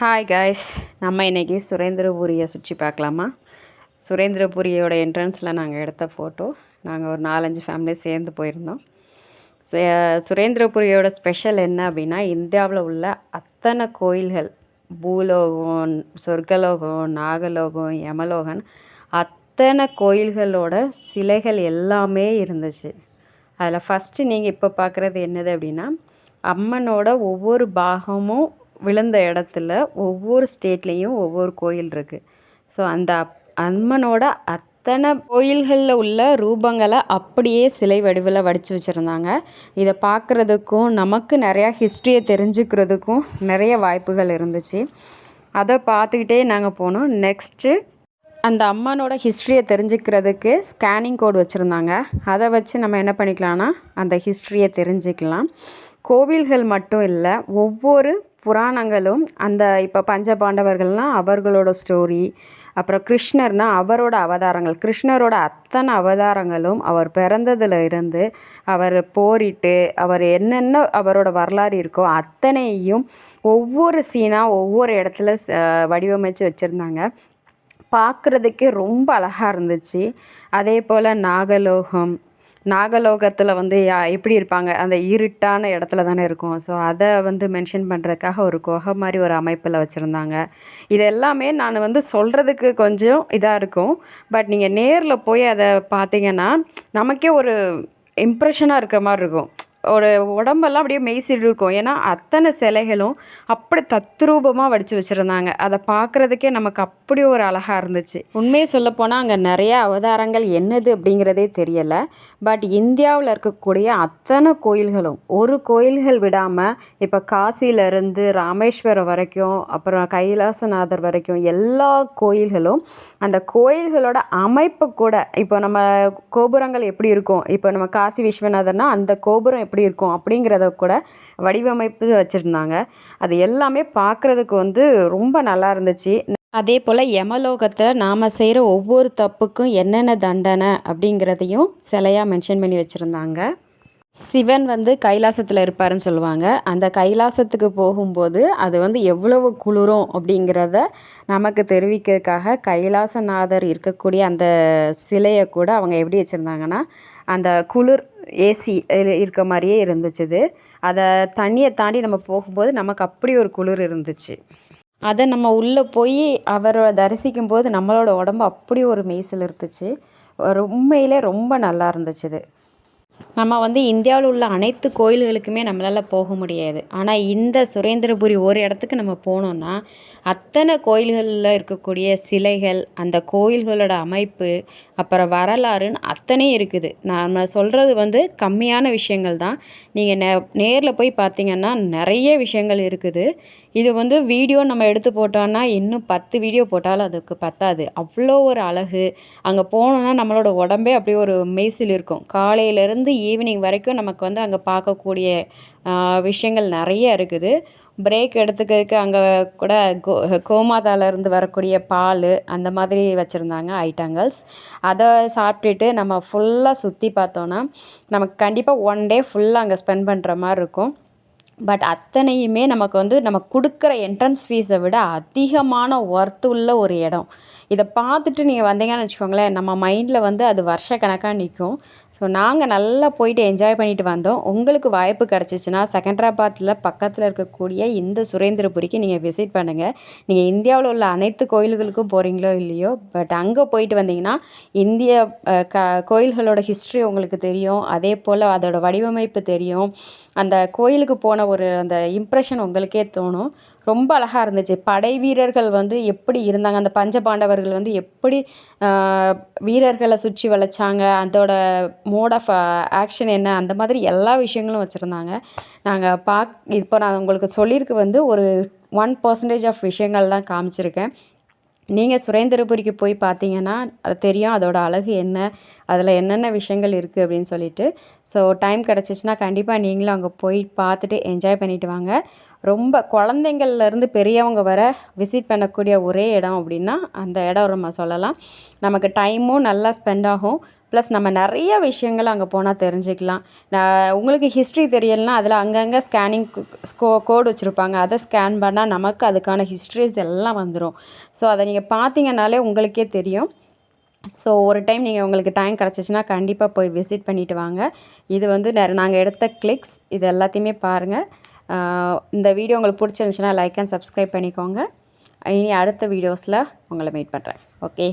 Hi guys நம்ம இன்றைக்கி சுரேந்திரபுரியை சுற்றி பார்க்கலாமா? சுரேந்திரபுரியோட என்ட்ரன்ஸில் நாங்கள் எடுத்த ஃபோட்டோ நாங்கள் ஒரு நாலஞ்சு ஃபேமிலி சேர்ந்து போயிருந்தோம். சு- சுரேந்திரபுரியோட ஸ்பெஷல் என்ன அப்படின்னா இந்தியாவில் உள்ள அத்தனை கோயில்கள் பூலோகம் சொர்க்கலோகம் நாகலோகம் யமலோகன் அத்தனை கோயில்களோட சிலைகள் எல்லாமே இருந்துச்சு. அதில் ஃபஸ்ட்டு நீங்கள் இப்போ பார்க்குறது என்னது அப்படின்னா அம்மனோட ஒவ்வொரு பாகமும் விழுந்த இடத்துல ஒவ்வொரு ஸ்டேட்லேயும் ஒவ்வொரு கோயில் இருக்குது ஸோ அந்த அப்- அம்மனோட அத்தனை கோயில்களில் உள்ள ரூபங்களை அப்படியே சிலை வடிவில் வடித்து வச்சுருந்தாங்க. இதை பார்க்குறதுக்கும் நமக்கு நிறையா ஹிஸ்ட்ரியை தெரிஞ்சுக்கிறதுக்கும் நிறைய வாய்ப்புகள் இருந்துச்சு. அதை பார்த்துக்கிட்டே நாங்கள் போனோம். நெக்ஸ்ட்டு அந்த அம்மனோட ஹிஸ்ட்ரியை தெரிஞ்சுக்கிறதுக்கு ஸ்கேனிங் கோட் வச்சுருந்தாங்க. அதை வச்சு நம்ம என்ன பண்ணிக்கலாம்னா அந்த ஹிஸ்ட்ரியை தெரிஞ்சுக்கலாம். கோவில்கள் மட்டும் இல்லை ஒவ்வொரு புராணங்களும் அந்த இப்போ பஞ்ச பாண்டவர்கள்லாம் அவர்களோட ஸ்டோரி அப்புறம் கிருஷ்ணர்னா அவரோட அவதாரங்கள். கிருஷ்ணரோட அத்தனை அவதாரங்களும் அவர் பிறந்ததில் இருந்து அவர் போரிட்டு அவர் என்னென்ன அவரோட வரலாறு இருக்கோ அத்தனையும் ஒவ்வொரு சீனாக ஒவ்வொரு இடத்துல ச- வடிவமைச்சு வச்சுருந்தாங்க. பார்க்குறதுக்கே ரொம்ப அழகாக இருந்துச்சு. அதே போல் நாகலோகம் நாகலோகத்தில் வந்து யா- எப்படி இருப்பாங்க? அந்த இருட்டான இடத்துல தானே இருக்கும். ஸோ அதை வந்து மென்ஷன் பண்ணுறதுக்காக ஒரு குகை மாதிரி ஒரு அமைப்பில் வச்சுருந்தாங்க. இது எல்லாமே நான் வந்து சொல்கிறதுக்கு கொஞ்சம் இதாக இருக்கும். பட் நீங்கள் நேரில் போய் அதை பார்த்தீங்கன்னா நமக்கே ஒரு இம்ப்ரெஷனாக இருக்க மாதிரி இருக்கும். ஒரு உடம்பெல்லாம் அப்படியே மெய்சிடு இருக்கும். ஏன்னா அத்தனை சிலைகளும் அப்படி தத்ரூபமாக வடித்து வச்சுருந்தாங்க. அதை பார்க்குறதுக்கே நமக்கு அப்படி ஒரு அழகாக இருந்துச்சு. உண்மையை சொல்லப்போனால் அங்கே நிறைய அவதாரங்கள் என்னது அப்படிங்கிறதே தெரியலை. பட் இந்தியாவில் இருக்கக்கூடிய அத்தனை கோயில்களும் ஒரு கோயில்கள் விடாமல் இப்போ காசியிலேருந்து ராமேஸ்வரம் வரைக்கும் அப்புறம் கைலாசநாதர் வரைக்கும் எல்லா கோயில்களும் அந்த கோயில்களோட அமைப்பு கூட இப்போ நம்ம கோபுரங்கள் எப்படி இருக்கும்? இப்போ நம்ம காசி விஸ்வநாதர்னால் அந்த கோபுரம் எப்படி இருக்கும் அப்படிங்கிறத கூட வடிவமைப்பு வச்சுருந்தாங்க. அது எல்லாமே பார்க்குறதுக்கு வந்து ரொம்ப நல்லா இருந்துச்சு. அதே போல் யமலோகத்தை நாம் செய்கிற ஒவ்வொரு தப்புக்கும் என்னென்ன தண்டனை அப்படிங்கிறதையும் சிலையாக மென்ஷன் பண்ணி வச்சுருந்தாங்க. சிவன் வந்து கைலாசத்தில் இருப்பாருன்னு சொல்லுவாங்க. அந்த கைலாசத்துக்கு போகும்போது அது வந்து எவ்வளவு குளிரும் அப்படிங்கிறத நமக்கு தெரிவிக்கிறதுக்காக கைலாசநாதர் இருக்கக்கூடிய அந்த சிலையை கூட அவங்க எப்படி வச்சுருந்தாங்கன்னா அந்த குளிர் ஏசி இருக்க மாதிரியே இருந்துச்சுது. அதை தண்ணியை தாண்டி நம்ம போகும்போது நமக்கு அப்படி ஒரு குளிர் இருந்துச்சு. அதை நம்ம உள்ளே போய் அவரை தரிசிக்கும் போது நம்மளோட உடம்பு அப்படி ஒரு மெய்சில் இருந்துச்சு. ஒரு உண்மையிலே ரொம்ப நல்லா இருந்துச்சு இது நம்ம வந்து இந்தியாவில் உள்ள அனைத்து கோயில்களுக்குமே நம்மளால் போக முடியாது. ஆனால் இந்த சுரேந்திரபுரி ஒரு இடத்துக்கு நம்ம போனோம்னா அத்தனை கோயில்களில் இருக்கக்கூடிய சிலைகள் அந்த கோயில்களோட அமைப்பு அப்புறம் வரலாறுன்னு அத்தனையும் இருக்குது. நம்ம சொல்கிறது வந்து கம்மியான விஷயங்கள் தான். நீங்கள் நே நேரில் போய் பார்த்தீங்கன்னா நிறைய விஷயங்கள் இருக்குது. இது வந்து வீடியோ நம்ம எடுத்து போட்டோன்னா இன்னும் பத்து வீடியோ போட்டாலும் அதுக்கு பத்தாது. அவ்வளோ ஒரு அழகு. அங்கே போனோன்னா நம்மளோட உடம்பே அப்படியே ஒரு மெய்சில் இருக்கும். காலையிலேருந்து ஈவினிங் வரைக்கும் நமக்கு வந்து அங்கே பார்க்கக்கூடிய விஷயங்கள் நிறைய இருக்குது. பிரேக் எடுத்துக்கிறதுக்கு அங்கே கூட கோ கோமாதாலேருந்து வரக்கூடிய பால் அந்த மாதிரி வச்சுருந்தாங்க ஐட்டங்கள்ஸ். அதை சாப்பிட்டுட்டு நம்ம ஃபுல்லாக சுற்றி பார்த்தோன்னா நமக்கு கண்டிப்பாக ஒன் டே ஃபுல்லாக அங்கே ஸ்பெண்ட் பண்ணுற மாதிரி இருக்கும். பட் அத்தனையுமே நமக்கு வந்து நம்ம கொடுக்குற என்ட்ரன்ஸ் ஃபீஸை விட அதிகமான ஒர்த்து உள்ள ஒரு இடம். இதை பார்த்துட்டு நீங்கள் வந்தீங்கன்னு வச்சுக்கோங்களேன் நம்ம மைண்டில் வந்து அது வருஷக்கணக்காக நிற்கும் ஸோ நாங்கள் நல்லா போயிட்டு என்ஜாய் பண்ணிட்டு வந்தோம். உங்களுக்கு வாய்ப்பு கிடச்சிச்சின்னா செகண்ட்ராபாத்தில் பக்கத்தில் இருக்கக்கூடிய இந்த சுரேந்திரபுரிக்கு நீங்கள் விசிட் பண்ணுங்கள் நீங்கள் இந்தியாவில் உள்ள அனைத்து கோயில்களுக்கும் போகிறீங்களோ இல்லையோ பட் அங்கே போயிட்டு வந்தீங்கன்னா இந்திய க கோயில்களோட ஹிஸ்ட்ரி உங்களுக்கு தெரியும். அதே போல் அதோட வடிவமைப்பு தெரியும். அந்த கோயிலுக்கு போன ஒரு அந்த இம்ப்ரெஷன் உங்களுக்கே தோணும். ரொம்ப அழகாக இருந்துச்சு. படை வீரர்கள் வந்து எப்படி இருந்தாங்க? அந்த பஞ்சபாண்டவர்கள் வந்து எப்படி வீரர்களை சுற்றி வளைச்சாங்க? அதோட மோட் ஆஃப் ஆக்ஷன் என்ன? அந்த மாதிரி எல்லா விஷயங்களும் வச்சுருந்தாங்க. நாங்கள் பாக் இப்போ நான் உங்களுக்கு சொல்லியிருக்கு வந்து ஒரு ஒன் பர்சன்டேஜ் ஆஃப் விஷயங்கள் தான் காமிச்சிருக்கேன். நீங்கள் சுரேந்திரபுரிக்கு போய் பார்த்தீங்கன்னா அது தெரியும் அதோட அழகு என்ன? அதில் என்னென்ன விஷயங்கள் இருக்குது அப்படின்னு சொல்லிட்டு. ஸோ டைம் கிடச்சிச்சின்னா கண்டிப்பாக நீங்களும் அங்கே போய் பார்த்துட்டு என்ஜாய் பண்ணிவிட்டு வாங்க. ரொம்ப குழந்தைங்கள்லேருந்து பெரியவங்க வர விசிட் பண்ணக்கூடிய ஒரே இடம் அப்படின்னா அந்த இடம் நம்ம சொல்லலாம். நமக்கு டைமும் நல்லா ஸ்பெண்ட் ஆகும். ப்ளஸ் நம்ம நிறைய விஷயங்கள் அங்கே போனால் தெரிஞ்சுக்கலாம். நான் உங்களுக்கு ஹிஸ்ட்ரி தெரியலனா அதில் அங்கங்கே ஸ்கேனிங் ஸ்கோ கோடு வச்சுருப்பாங்க. அதை ஸ்கேன் பண்ணால் நமக்கு அதுக்கான ஹிஸ்ட்ரிஸ் எல்லாம் வந்துடும் ஸோ அதை நீங்கள் பார்த்தீங்கன்னாலே உங்களுக்கே தெரியும். ஸோ ஒரு டைம் நீங்கள் உங்களுக்கு டைம் கிடச்சிச்சின்னா கண்டிப்பாக போய் விசிட் பண்ணிவிட்டு வாங்க. இது வந்து நெ நாங்கள் எடுத்த கிளிக்ஸ் இது எல்லாத்தையுமே பாருங்கள் இந்த வீடியோ உங்களுக்கு பிடிச்சிருந்துச்சுன்னா லைக் அண்ட் சப்ஸ்கிரைப் பண்ணிக்கோங்க. இனி அடுத்த வீடியோஸில் உங்களை மீட் பண்ணுறேன் ஓகே